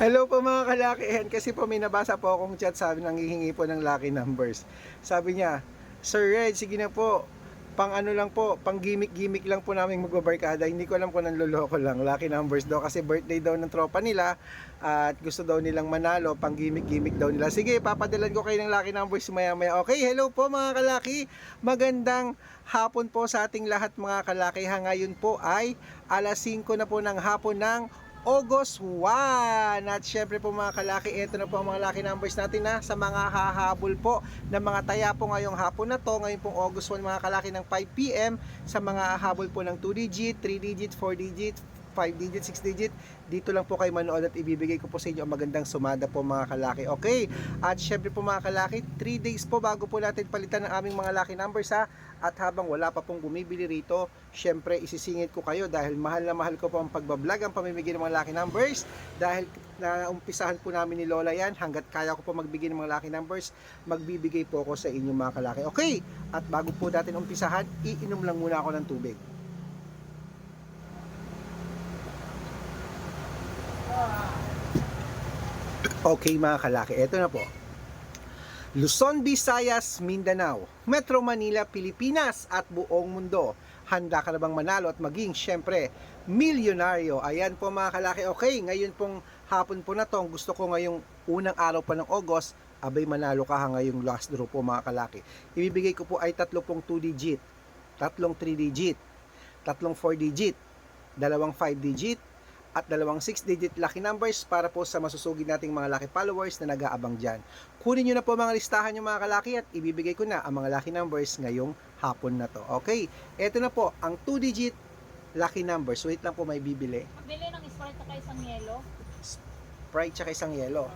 Hello po mga kalakihan kasi po may nabasa po akong chat sabi nang hihingi po ng lucky numbers. Sabi niya, Sir Red, sige na po. Pang ano lang po, pang gimmick-gimmick lang po namin magbabarkada. Hindi ko alam kung nanloloko lang. Lucky numbers daw kasi birthday daw ng tropa nila at gusto daw nilang manalo. Pang gimmick-gimmick daw nila. Sige, papadalan ko kayo ng lucky numbers maya-maya. Okay, hello po mga kalaki. Magandang hapon po sa ating lahat mga kalaki. Ngayon po ay alas 5 na po ng hapon ng August 1. At syempre po mga kalaki, ito na po ang mga lucky numbers natin na sa mga hahabol po ng mga taya po ngayong hapon na to. Ngayon pong August 1 mga kalaki ng 5pm sa mga hahabol po ng 2 digit, 3 digit, 4 digit, 5 digit, 6 digit. Dito lang po kayo manood at ibibigay ko po sa inyo ang magandang sumada po mga kalaki. Okay? At syempre po mga kalaki, 3 days po bago po natin palitan ng aming mga lucky numbers ha. At habang wala pa pong bumibili rito, syempre isisingit ko kayo dahil mahal na mahal ko po ang pagbablog, ang pamimigay ng mga lucky numbers. Dahil naumpisahan po namin ni Lola yan, hanggat kaya ko po magbigay ng mga lucky numbers, magbibigay po ako sa inyo mga kalaki. Okay? At bago po natin umpisahan, iinom lang muna ako ng tubig. Okay mga kalaki, eto na po. Luzon, Visayas, Mindanao, Metro Manila, Pilipinas at buong mundo. Handa ka na bang manalo at maging syempre milyonaryo? Ayan po mga kalaki. Okay, ngayon pong hapon po na to, gusto ko ngayong unang araw pa ng August, abay manalo ka ha ngayong last draw po mga kalaki. Ibibigay ko po ay tatlo pong 2 digit, tatlong 3 digit, tatlong 4 digit, dalawang 5 digit, at dalawang 6-digit lucky numbers para po sa masusugid nating mga lucky followers na nag-aabang dyan. Kunin nyo na po mga listahan yung mga kalaki at ibibigay ko na ang mga lucky numbers ngayong hapon na to. Okay, eto na po ang 2-digit lucky numbers. Wait lang po may bibili. Bili ng Sprite at isang yelo. Sprite tsaka isang yelo.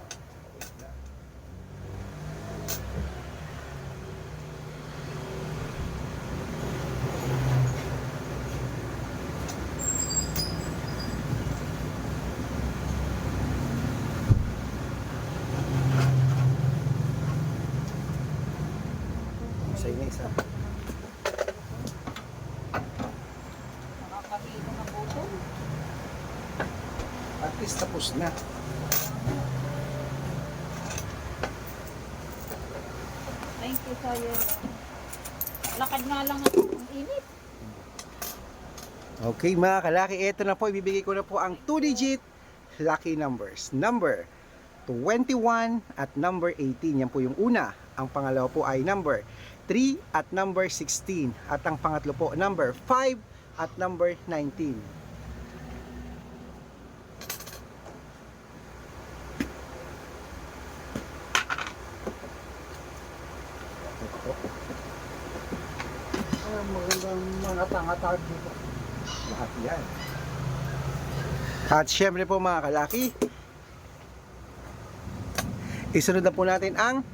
Isa na isa. Nakakabilo na puso. At least tapos na. Thank you sa yelo. Lakad nga lang ako. Ang init. Okay mga kalaki, ito na po, ibibigay ko na po ang 2-digit lucky numbers. Number 21 at number 18, yan po yung una. Ang pangalawa po ay number 3 at number 16. At ang pangatlo po, number 5 at number 19. Ah, magandang mga tanga-tag dito. Lahat yan. At syempre po mga kalaki, isunod na po natin ang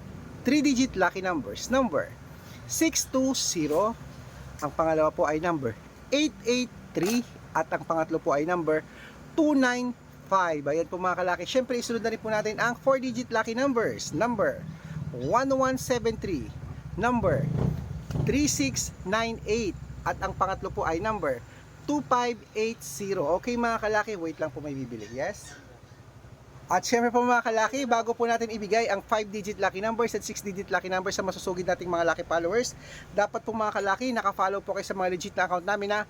3-digit lucky numbers. Number 620, ang pangalawa po ay number 883, at ang pangatlo po ay number 295. Ayan po mga kalaki. Syempre isunod na rin po natin ang 4-digit lucky numbers. Number 1173, number 3698, at ang pangatlo po ay number 2580. Okay mga kalaki, wait lang po may bibili. Yes? At syempre po mga kalaki, bago po natin ibigay ang 5-digit lucky numbers at 6-digit lucky numbers sa masusugid nating mga lucky followers, dapat po mga kalaki, nakafollow po kayo sa mga legit na account namin na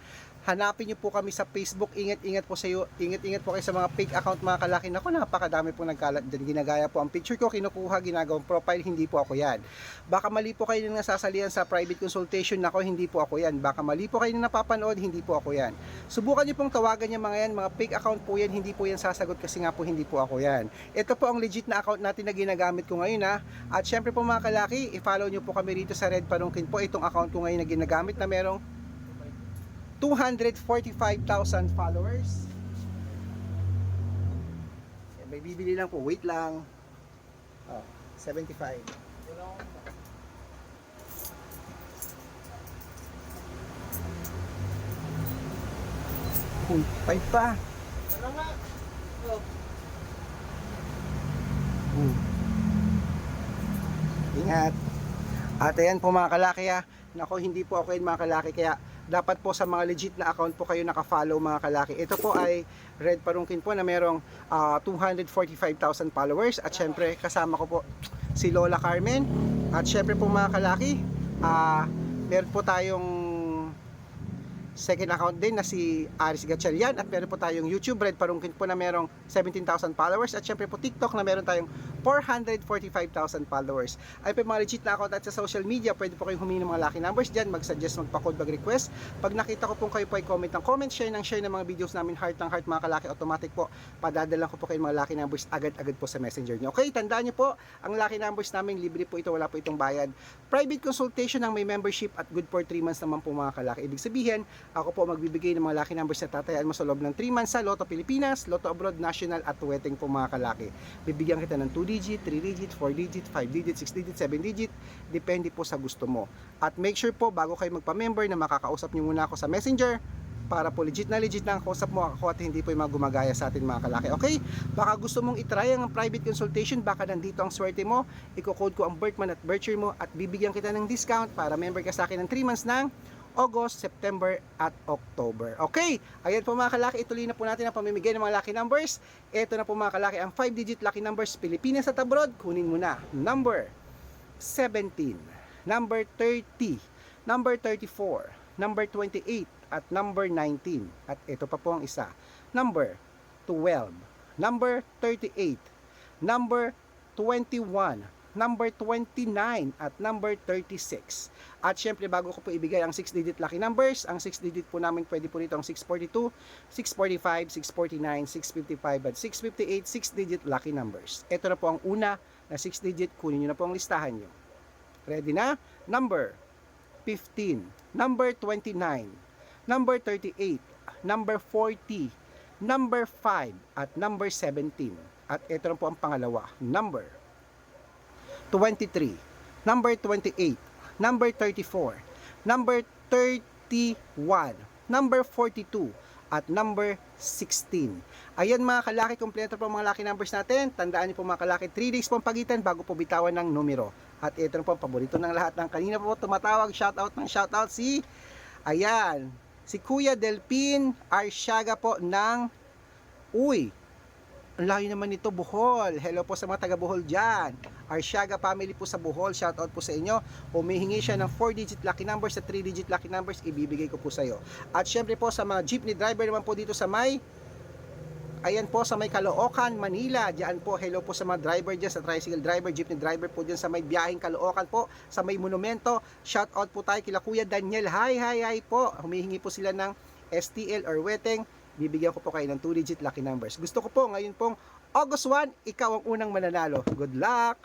hanapin nyo po kami sa Facebook. Ingat-ingat po sa iyo. Ingat-ingat po kayo sa mga fake account mga kalaki. Naku, napakadami po nagkalat dyan. Ginagaya po ang picture ko, kinukuha, ginagawang profile. Hindi po ako yan. Baka mali po kayo nang nasasalihan sa private consultation. Nako, hindi po ako yan. Baka mali po kayo nang napapanood. Hindi po ako yan. Subukan nyo pong tawagan yung mga yan. Mga fake account po yan. Hindi po yan sasagot kasi nga po hindi po ako yan. Ito po ang legit na account natin na ginagamit ko ngayon ha. At syempre po mga kalaki, i-follow nyo po kami rito sa Red Panungkin po. Itong account ko ngayon na ginagamit na merong 245,000 followers. Yan, May bibili lang po. Wait lang. Oh, 75. Uy, 5 pa. Ano nga? Hmm. Ingat. At ayan po mga kalaki ha. Nako, hindi po ako yan mga kalaki. Kaya dapat po sa mga legit na account po kayo naka-follow mga kalaki. Ito po ay Red Parungkin po na merong ah, 245,000 followers. At syempre kasama ko po si Lola Carmen. At syempre po mga kalaki, ah meron po tayong second account din na si Aris Gatchalian. At meron po tayong YouTube Red Parungkin po na merong 17,000 followers. At syempre po TikTok na meron tayong 445,000 followers. Ay yung mga legit na account at sa social media, pwede po kayong humingi ng mga lucky numbers dyan, mag-suggest, magpa-code, mag-request. Pag nakita ko po kayo po ay comment ng comment, share ng share ng mga videos namin, heart ng heart mga kalaki, automatic po, padadalan ko po kayo mga lucky numbers agad-agad po sa messenger nyo. Okay, tandaan nyo po, ang lucky numbers namin, libre po ito, wala po itong bayad. Private consultation ng may membership at good for 3 months naman po mga kalaki. Ibig sabihin, ako po magbibigay ng mga lucky numbers na tatayaan mo sa loob ng 3 months sa Lotto Pilipinas, Lotto Abroad, National at Wedding po mga kalaki. Bibigyan kita ng 2 digit, 3 digit, 4 digit, 5 digit, 6 digit, 7 digit, depende po sa gusto mo. At make sure po bago kayo magpa-member na makakausap niyo muna ako sa Messenger para po legit na legit na ang kausap mo ako at hindi po yung mga gumagaya sa atin mga kalaki. Okay? Baka gusto mong itry ang private consultation, baka nandito ang swerte mo, iko-code ko ang birth month at birth year mo at bibigyan kita ng discount para member ka sa akin ng 3 months ng August, September at October. Okay, ayan po mga kalaki, ituloy na po natin ang pamimigay ng mga lucky numbers. Ito na po mga kalaki, ang 5-digit lucky numbers Pilipinas at abroad. Kunin mo na. Number 17, number 30, number 34, number 28, at number 19. At ito pa po ang isa. Number 12, number 38, number 21, number 29 at number 36. At syempre bago ko po ibigay ang 6-digit lucky numbers, ang 6-digit po namin pwede po rito ang 642, 645, 649, 655 at 658 6-digit lucky numbers. Ito na po ang una na 6-digit, kunin nyo na po ang listahan nyo. Ready na? Number 15, number 29, number 38, number 40, number 5 at number 17. At ito na po ang pangalawa, number 23, number 28, number 34, number 31, number 42, at number 16. Ayan mga kalaki, kompleto po mga lucky numbers natin. Tandaan niyo po mga kalaki, 3 days po ang pagitan bago po bitawan ng numero. At ito na po paborito ng lahat ng kanina po tumatawag, shoutout ng shoutout si, ayan, si Kuya Delpin Arsiaga po ng, uy, ang layo naman nito, Bohol. Hello po sa mga taga Bohol dyan. Arsiaga family po sa Bohol. Shoutout po sa inyo. Humihingi siya ng 4-digit lucky numbers at 3-digit lucky numbers. Ibibigay ko po sa iyo. At syempre po sa mga jeepney driver naman po dito sa may Ayan po sa may Caloocan, Manila. Diyan po, hello po sa mga driver dyan, sa tricycle driver, jeepney driver po dyan sa may biyaheng Caloocan po, sa may monumento. Shout out po tayo kila Kuya Daniel. Hi, hi, hi po. Humihingi po sila ng STL or weteng. Bibigyan ko po kayo ng 2-digit lucky numbers. Gusto ko po ngayon pong August 1, ikaw ang unang mananalo. Good luck!